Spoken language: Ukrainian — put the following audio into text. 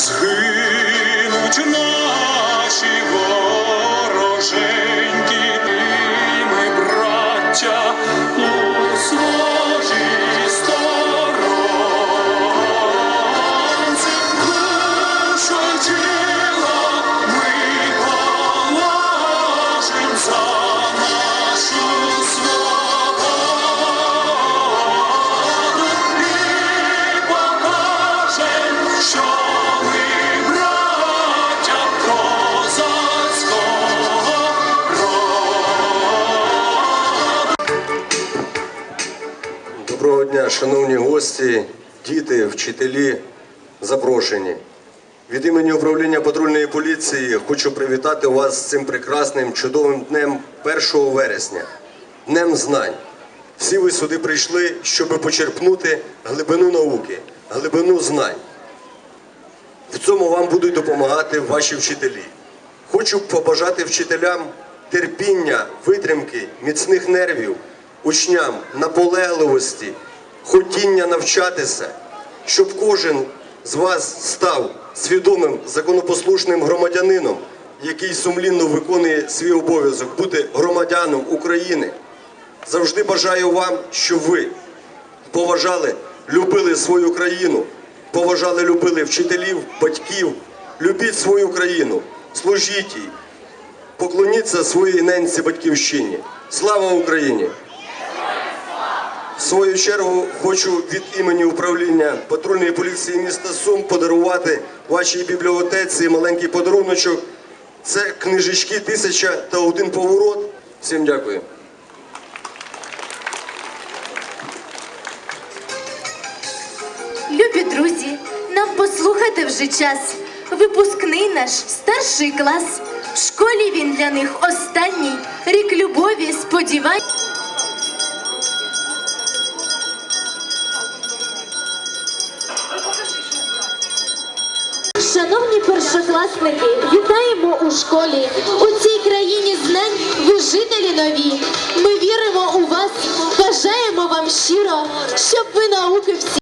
згинуть наші дня, шановні гості, діти, вчителі, запрошені. Від імені управління патрульної поліції хочу привітати вас з цим прекрасним чудовим днем 1 вересня, днем знань. Всі ви сюди прийшли, щоб почерпнути глибину науки, глибину знань. В цьому вам будуть допомагати ваші вчителі. Хочу побажати вчителям терпіння, витримки, міцних нервів, учням наполегливості, хотіння навчатися, щоб кожен з вас став свідомим законопослушним громадянином, який сумлінно виконує свій обов'язок бути громадяном України. Завжди бажаю вам, щоб ви поважали, любили свою країну, поважали, любили вчителів, батьків, любіть свою країну, служіть їй, поклоніться своїй ненці батьківщині. Слава Україні! В свою чергу хочу від імені управління патрульної поліції міста Сум подарувати вашій бібліотеці маленький подаруночок. Це книжечки Тисяча та один поворот. Всім дякую. Любі друзі, нам послухати вже час. Випускний наш старший клас. В школі він для них останній рік любові, сподівань. Шановні першокласники, вітаємо у школі. У цій країні знань ви жителі нові. Ми віримо у вас, бажаємо вам щиро, щоб ви науки всі.